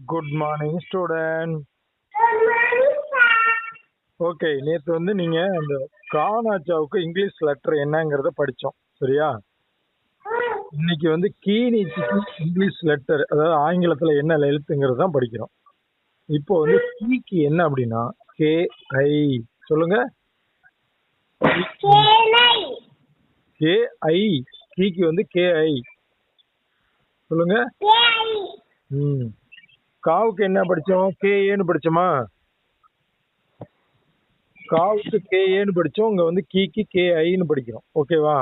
Good morning student Good morning, sir. Okay நேற்று வந்து நீங்கள் அந்த கானாச்சாவுக்கு இங்கிலீஷ் லெட்டர் என்னங்கிறத படித்தோம் சரியா? இன்னைக்கு வந்து கீனிச்சுக்கு இங்கிலீஷ் லெட்டர் அதாவது ஆங்கிலத்தில் என்ன எழுத்துங்கிறது தான் படிக்கிறோம். இப்போ வந்து கீக்கு என்ன அப்படின்னா கே ஐ சொல்லுங்க. கே ஐ கீக்கு வந்து கே ஐ சொல்லுங்க. ம். காவுக்கு என்ன படித்தோம் கே ஏன்னு படிச்சோமா? காவுக்கு கே ஏன்னு படித்தோம் இங்கே வந்து கீக்கு கே ஐன்னு படிக்கிறோம். ஓகேவா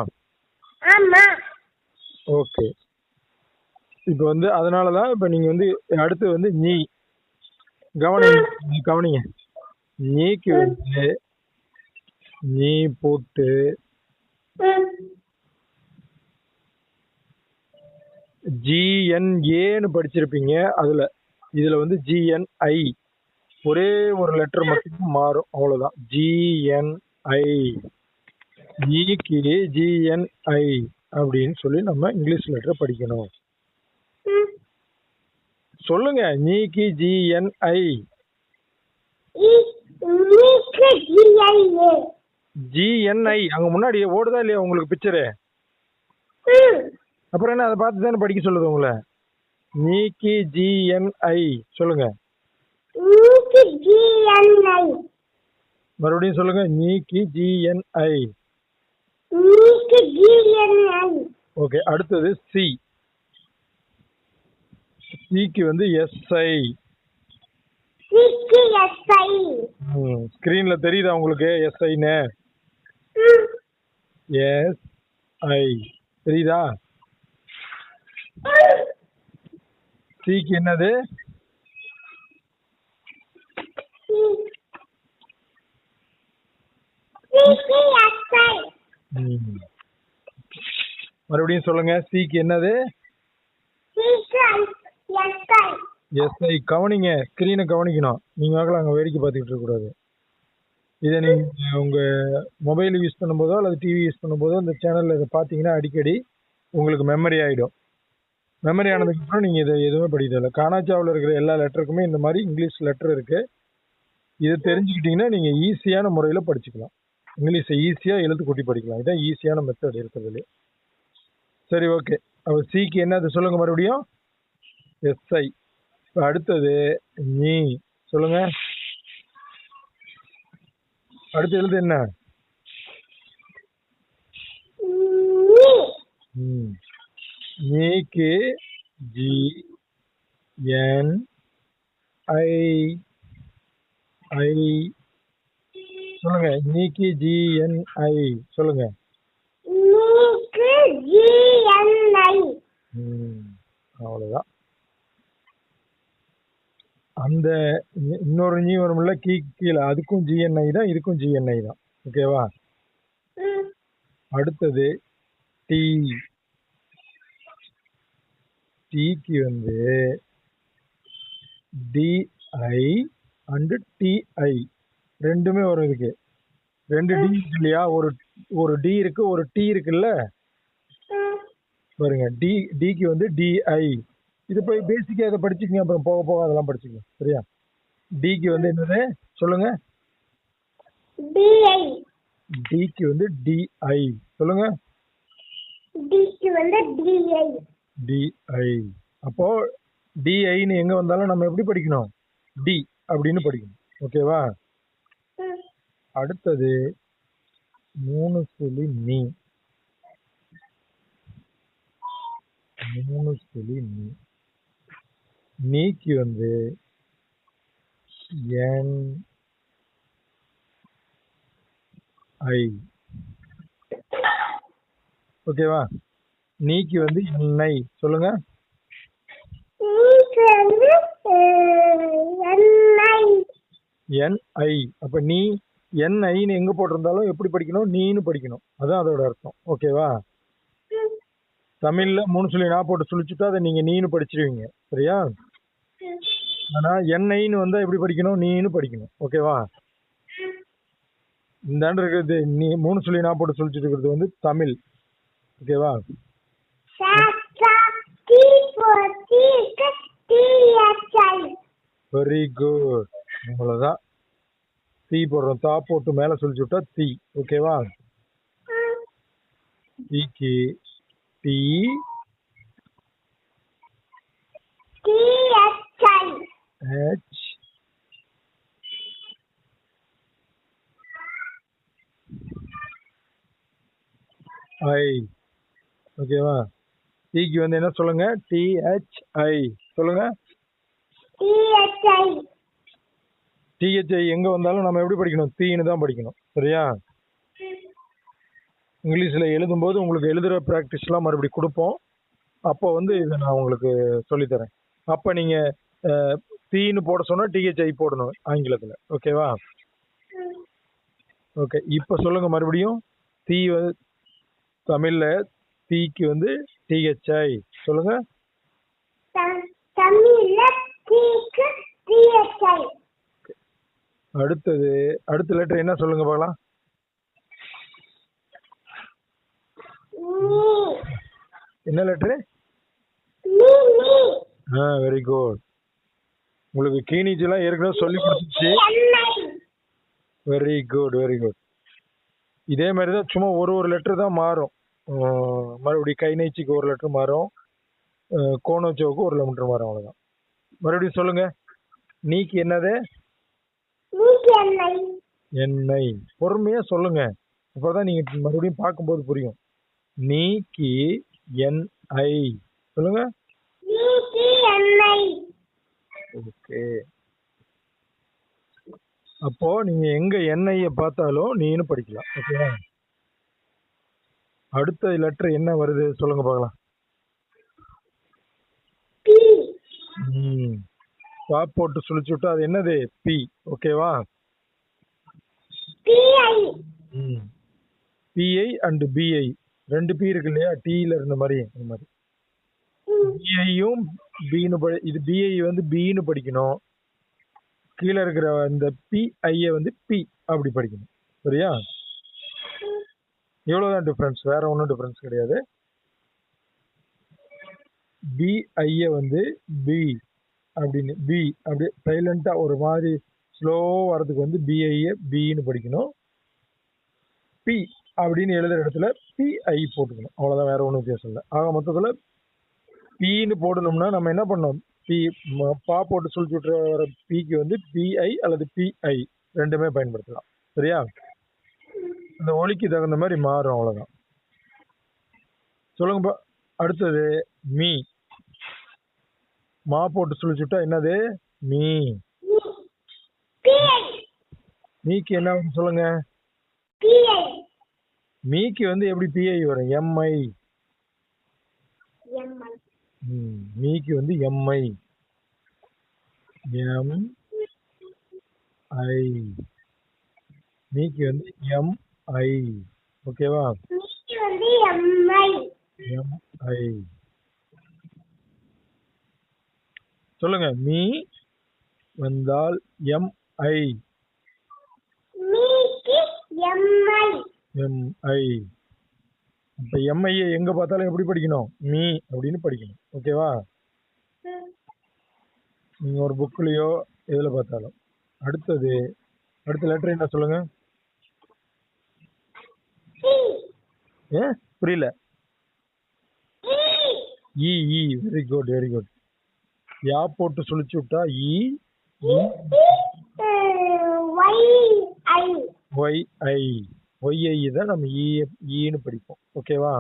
ஆமா. ஓகே இப்போ வந்து அதனால தான் இப்போ நீங்கள் வந்து அடுத்து வந்து நீ. கவனிங்க நீ கவனிங்க. நீக்கு வந்து நீ போட்டு ஜிஎன்ஏன்னு படிச்சிருப்பீங்க. அதில் இதில் வந்து ஜிஎன்ஐ ஒரே ஒரு லெட்டர் மட்டும் மாறும். அவ்வளோதான் ஜிஎன்ஐ ஈக்கு ஜிஎன்ஐ அப்படின்னு சொல்லி நம்ம இங்கிலீஷ் லெட்டர் படிக்கணும். சொல்லுங்க. நீக்கு ஜிஎன்ஐ. ஜிஎன்ஐ அங்கே முன்னாடி ஓடுதா இல்லையா உங்களுக்கு பிக்சரு அப்புறம் என்ன அதை பார்த்து தானே படிக்க சொல்லுது உங்களை? நீக்கி ஜிஎன்ஐ சொல்லுங்க. Nika G-N-I. மறுபடியும் சொல்லுங்க. நீக்கி ஜிஎன்ஐ Nika G-N-I. ஓகே அடுத்தது சி சிக்கு வந்து எஸ்ஐ Nika S-I. ஸ்க்ரீன்ல தெரியுதா உங்களுக்கு? எஸ்ஐன்னு எஸ் ஐ தெரியுதா. சிக்கு என்னது. மறுபடியும் சொல்லுங்க சிக்கு என்னது. எஸ்ஐ கவனிங்க ஸ்க்ரீனை கவனிக்கணும் நீங்க வாக்கல அங்கே வேடிக்கை பார்த்துக்கிட்டு இருக்கக்கூடாது இதை நீங்க உங்க மொபைல் யூஸ் பண்ணும்போதோ அல்லது டிவி யூஸ் பண்ணும்போதோ இந்த சேனல்ல இதை பார்த்தீங்கன்னா அடிக்கடி உங்களுக்கு மெமரி ஆயிடும் மெமரி ஆனதுக்கு அப்புறம் நீங்க இதை எதுவுமே படிக்கிறதில்ல கானாச்சாவில் இருக்கிற எல்லா லெட்டருக்குமே இந்த மாதிரி இங்கிலீஷ் லெட்டர் இருக்கு. இதை தெரிஞ்சுக்கிட்டீங்கன்னா நீங்க ஈஸியான முறையில் படிச்சுக்கலாம். இங்கிலீஷை ஈஸியாக எழுத்து கூட்டி படிக்கலாம். இதான் ஈஸியான மெத்தட் இருக்கிறதுலே. சரி ஓகே அப்போ சிக்கு என்ன? அது சொல்லுங்க மறுபடியும். எஸ்ஐ இப்போ அடுத்தது நீ. சொல்லுங்க. அடுத்த எழுத்து என்ன. ம். நீக்கு ஜி என் ஐ சொல்லுங்க. நீக்கு ஜி என் ஐ சொல்லுங்க. G-N-I. ம். அவ்வளவுதான். அந்த இன்னொரு நீ வரும்ல கீ கீழே. அதுக்கும் ஜிஎன்ஐ தான் இதுக்கும் ஜிஎன்ஐ தான். ஓகேவா அடுத்தது டி டீக்கு வந்து டிஐ அண்டு டிஐ ரெண்டுமே வரும் இதுக்கு. ரெண்டு டி இருக்கு இல்லையா? ஒரு ஒரு டி இருக்கு ஒரு டி இருக்குல்ல. பாருங்க டி டிக்கு வந்து டிஐ இது போய் பேசிக்காக இதை படிச்சுக்கங்க அப்புறம் போக போக அதெல்லாம் படிச்சுக்கங்க. சரியா? டிக்கு வந்து என்னது? சொல்லுங்க. D-I. டிக்கு வந்து டிஐ சொல்லுங்க. D-க்கு வந்து D-I. டிஐ அப்போ டிஐன்னு எங்க வந்தாலும் நம்ம எப்படி படிக்கணும்? டி அப்படின்னு படிக்கணும். ஓகேவா அடுத்தது மூணு சொல்லி நீ. மூணு சொல்லி நீ. நீக்கு வந்து என் ஐ ஓகேவா நீக்கு வந்து என்ஐ சொல்லுங்க. N-I. என்ஐ. அப்ப நீ என்ஐன்னு எங்க போட்டிருந்தாலும் எப்படி படிக்கணும்? நீன்னு படிக்கணும். அதான் அதோட அர்த்தம். ஓகேவா தமிழ்ல மூணு சொல்லி நான் போட்டு சுழிச்சுட்டா அதை நீங்க நீன்னு படிச்சிருவீங்க. சரியா. ஆனா என்ஐன்னு வந்தா எப்படி படிக்கணும்? நீன்னு படிக்கணும். ஓகேவா இந்தாண்டு இருக்கிறது நீ மூணு சொல்லி நான் போட்டு சுழிச்சிட்டு இருக்கிறது வந்து தமிழ். ஓகேவா வெரி குட் அவ்வளோதான் தீ போடுறோம். தா போட்டு மேலே சொல்லி விட்டா தீ. ஓகேவா தீக்கு தீ. ஹெச் ஐ ஓகேவா டீக்கு வந்து என்ன சொல்லுங்க? டிஹெச்ஐ சொல்லுங்க. டிஹெச்ஐ எங்க வந்தாலும் நம்ம எப்படி படிக்கணும்? தீன்னு தான் படிக்கணும். சரியா? இங்கிலீஷ்ல எழுதும்போது உங்களுக்கு எழுதுற ப்ராக்டிஸ்லாம் மறுபடியும் கொடுப்போம். அப்போ வந்து இதை நான் உங்களுக்கு சொல்லித்தரேன். அப்போ நீங்க அஹ், தீன்னு போட சொன்னா டிஹெச்ஐ போடணும் ஆங்கிலத்துல. ஓகேவா? ஓகே இப்போ சொல்லுங்க மறுபடியும். தீ தமிழ்ல தீக்கு வந்து டிஹெச்ஐ சொல்லுங்க. தமிழ்ல. அடுத்தது அடுத்த லெட்டர் என்ன சொல்லுங்க பார்க்கலாம். என்ன லெட்டரு ஆ வெரி குட் உங்களுக்கு எல்லாம் ஏற்கனவே சொல்லி கொடுத்துச்சு. வெரி குட் வெரி குட் இதே மாதிரி தான் சும்மா ஒரு ஒரு லெட்டர் தான் மாறும். மறுபடியும் கை நைச்சிக்கு ஒரு லெட்டர் மாறும் அஹ் கோணோச்சோவுக்கு ஒரு லெட்டர் மாறும் அவ்வளோதான் மறுபடியும் சொல்லுங்க. நீக்கு என்னது. எண்ணெய். பொறுமையா சொல்லுங்க. அப்பதான் நீங்க மறுபடியும் பார்க்கும்போது புரியும். நீக்கி என் ஐ சொல்லுங்க. ஓகே. அப்போ நீங்க எங்க எண்ணெயை பார்த்தாலும் நீனு படிக்கலாம். ஓகேவா? அடுத்த லெட்டர் என்ன வருது? சொல்லுங்க பார்க்கலாம். பா போட்டு சுழிச்சு விட்டா அது என்னது? பி ஓகேவா? பிஐ அண்ட் பிஐ ரெண்டு பி இருக்கு இல்லையா? டீல இருந்த மாதிரி அந்த மாதிரி. பிஐயும் பின்னு படி இது பிஐ வந்து பின்னு படிக்கணும். கீழே இருக்கிற இந்த பிஐயை வந்து பி அப்படி படிக்கணும். சரியா? இவ்வளவுதான் டிஃப்ரென்ஸ் வேற ஒன்றும் டிஃப்ரென்ஸ் கிடையாது. பிஐயை வந்து பி அப்படின்னு பி அப்படி சைலண்ட்டாக ஒரு மாதிரி ஸ்லோ வரதுக்கு வந்து பிஐயை பின்னு படிக்கணும். பி அப்படின்னு எழுதுகிற இடத்துல பிஐ போட்டுக்கணும். அவ்வளோதான் வேற ஒன்றும் வித்தியாசம் இல்லை. ஆக மொத்தத்தில் பின்னு போடணும்னா நம்ம என்ன பண்ணோம் பி பா போட்டு சொல்லி விட்டுற வர பிக்கு வந்து பிஐ அல்லது பிஐ ரெண்டுமே பயன்படுத்தலாம். சரியா? இந்த ஒலிக்கு தகுந்த மாதிரி மாறும் அவ்வளோதான் சொல்லுங்கப்பா அடுத்தது மீ. மா போட்டு சுழிச்சுட்டா விட்டா என்னது? மீ. மீக்கு என்ன வரும் சொல்லுங்க? மீக்கு வந்து எப்படி பிஐ வரும்? எம்ஐ மீக்கு வந்து எம்ஐ எம் ஐ மீக்கு வந்து எம் ஐ. ஓகேவா? நீ வந்து M-I. M I. சொல்லுங்க. மீ வந்தால் எம் ஐ. M I. இப்ப எம்ஐ எங்க பார்த்தாலும் எப்படி படிக்கணும்? மீ அப்படின்னு படிக்கணும். ஓகேவா? நீங்க ஒரு புக்லயோ எதுல பார்த்தாலும். அடுத்தது அடுத்த லெட்டர் என்ன சொல்லுங்க C. ஏ புரியல. இ இ வெரி குட் வெரி குட் யா போட்டு சுழிச்சு விட்டா இ ஒய் ஐ. ஒய் ஐ தான் நம்ம இ ஈன்னு படிப்போம். ஓகேவா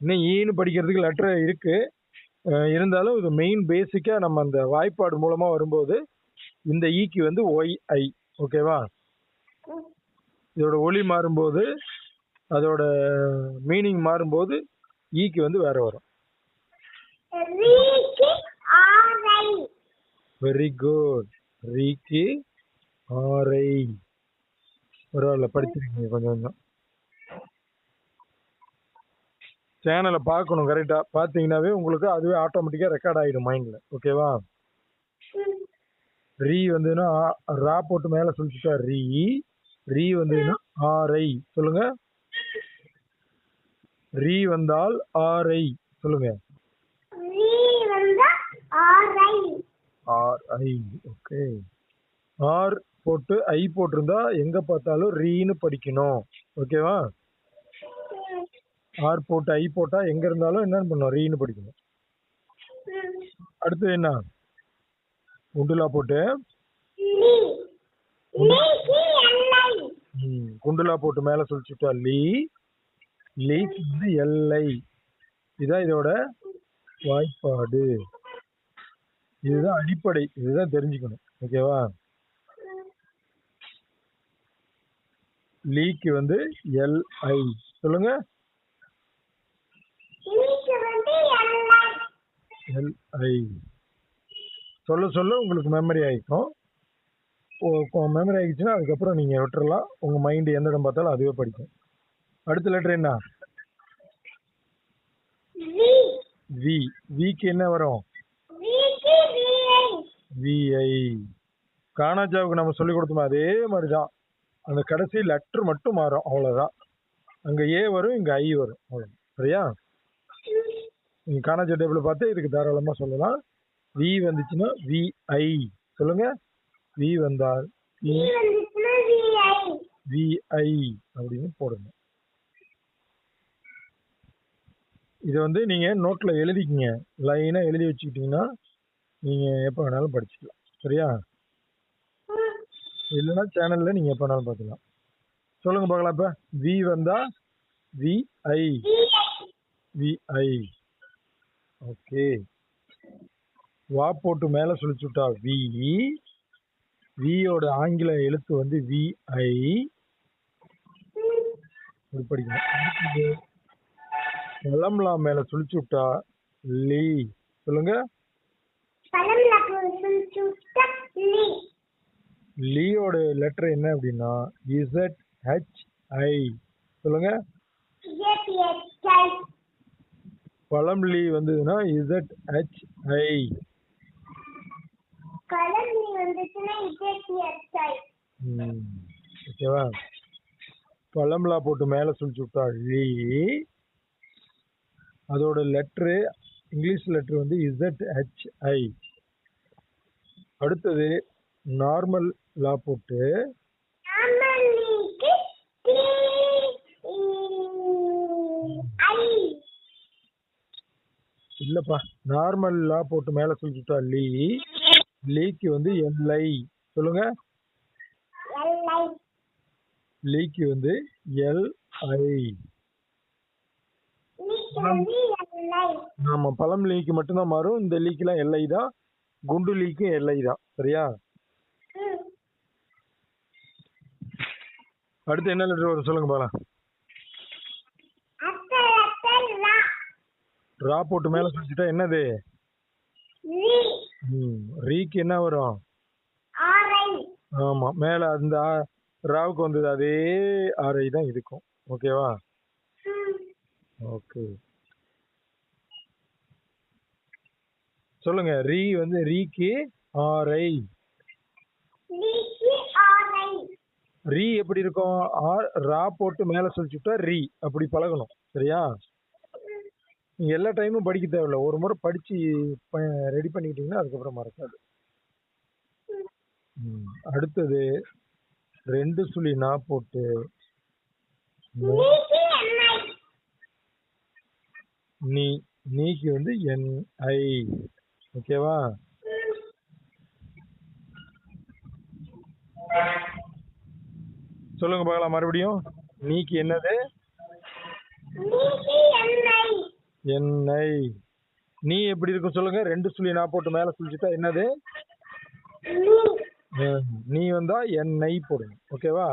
இன்னும் ஈன்னு படிக்கிறதுக்கு லெட்டர் இருக்கு. இருந்தாலும் இது மெயின் பேசிக்கா நம்ம அந்த வாய்ப்பாடு மூலமா வரும்போது இந்த ஈக்கு வந்து ஒய் ஐ. ஓகேவா இதோட ஒளி மாறும்போது அதோட மீனிங் மாறும்போது ஈக்கு வந்து வேற வரும். வெரி குட் ரீக்கு ஆரை பரவாயில்ல படிச்சிருக்கீங்க கொஞ்சம் கொஞ்சம். சேனலை பார்க்கணும் கரெக்டா பார்த்தீங்கன்னாவே உங்களுக்கு அதுவே ஆட்டோமேட்டிக்கா ரெக்கார்ட் ஆயிடும் மைண்ட்ல ஓகேவா ரீ வந்துன்னா ரா போட்டு மேல சொல்லிட்டா ரீ ரீ வந்ததுன்னா ஆரை சொல்லுங்க. ரீ வந்தால் ஆரை. சொல்லுங்க. ரீ வந்து R-I. ஐ ஓகே. ஆர் போட்டு ஐ போட்டிருந்தா எங்க பார்த்தாலும் ரீன்னு படிக்கணும். ஓகேவா? ஆர் போட்டு ஐ போட்டா எங்க இருந்தாலும் என்னன்னு பண்ணணும்? ரீன்னு படிக்கணும். அடுத்து என்ன? குண்டுலா போட்டு. குண்டுலா போட்டு மேல சொல்லிச்சுட்டா லீ. லீக்கு வந்து எல்லை. இதான் இதோட வாய்ப்பாடு. இதுதான் அடிப்படை. இதுதான் தெரிஞ்சுக்கணும். ஓகேவா? லீக்கு வந்து எல்ஐ. சொல்லுங்க. எல்ஐ. சொல்ல சொல்ல. உங்களுக்கு மெமரி ஆகிக்கும் மெமரி ஆகிடுச்சுன்னா அதுக்கப்புறம் நீங்கள் விட்டுறலாம். உங்கள் மைண்டு எந்த இடம் பார்த்தாலும் அதுவே படிக்கும். அடுத்த லெட்டர் என்ன? வி விக்கு என்ன வரும்? விஐ காணாஜாவுக்கு நம்ம சொல்லி கொடுத்தோம் அதே மாதிரி தான் அந்த கடைசி லெட்டர் மட்டும் மாறும் அவ்வளோதான் அங்கே ஏ வரும் இங்கே ஐ வரும். அவ்வளோ சரியா? நீங்கள் காணாஜா டேபிள் பார்த்து இதுக்கு தாராளமாக சொல்லலாம். வி வந்துச்சுன்னா விஐ சொல்லுங்க. வி வந்தால் வி வந்துச்சுன்னா விஐ விஐ அப்படின்னு போடுங்க இதை வந்து நீங்கள் நோட்டில் எழுதிக்கிங்க. லைனாக எழுதி வச்சுக்கிட்டிங்கன்னா நீங்கள் எப்போ வேணாலும் படிச்சுக்கலாம். சரியா? இல்லைன்னா சேனலில் நீங்கள் எப்போ வேணாலும் பார்த்துக்கலாம். சொல்லுங்க பார்க்கலாம் இப்போ. வி வந்தா விஐ விஐ ஓகே வா போட்டு மேலே சொல்லிச்சுட்டா வி வியோட ஆங்கில எழுத்து வந்து விஐ இப்படி படிக்கணும். பழம்லா மேல சுழிச்சு விட்டா. லீ. சொல்லுங்க. லீயோட லெட்டர் என்ன அப்படின்னா இசட் ஹெச் ஐ சொல்லுங்க. பழம் லீ வந்ததுன்னா இசட் ஹெச் ஐ ஓகேவா பழம்லா போட்டு மேல சுழிச்சு விட்டா லீ. அதோட லெட்ரு இங்கிலீஷ் லெட்டர் வந்து இசட் ஹெச் ஐ அடுத்தது நார்மல் லா போட்டு ஐ இல்லப்பா நார்மல் லா போட்டு மேல சொல்லிட்டா லீ. லீக்கு வந்து எல்ஐ. சொல்லுங்க. லீக்கு வந்து எல்ஐ. ஆமா பழம் லீக்கு மட்டும்தான் மாறும். இந்த லீக்கெல்லாம் எல்ஐ தான் குண்டு லீக்கும் எல்ஐ தான் சரியா. அடுத்து என்ன லெட்டர் வரும் சொல்லுங்க லா ரா. போட்டு மேல சொல்லிட்டா என்னது? ரீக்கு என்ன வரும்? ஆமா மேல அந்த ராவுக்கு வந்தது அதே ஆர்ஐ தான் இருக்கும். ஓகேவா. ஓகே. சொல்லுங்க ரீ வந்து ரீக்கு லீக்கு ஆர்ஐ ரீ எப்படி இருக்கும்? ஆர் ரா போட்டு மேல சொல்லிச்சுட்டா ரீ. அப்படி பழகணும் சரியா? நீங்க எல்லா டைமும் படிக்க தேவையில்ல. ஒரு முறை படிச்சு ரெடி பண்ணிக்கிட்டீங்கன்னா அதுக்கப்புறம் மறக்காது ம். அடுத்தது ரெண்டு சுழி நா போட்டு நீ நீக்கு வந்து என்ஐ ஓகேவா? சொல்லுங்க பார்க்கலாம் மறுபடியும். நீக்கு என்னது? என்ஐ நீ எப்படி இருக்கும் சொல்லுங்க ரெண்டு சுழி நான் போட்டு மேல சுழிச்சுட்டா என்னது? நீ. வந்தா என்ஐ போடுங்க ஓகேவா?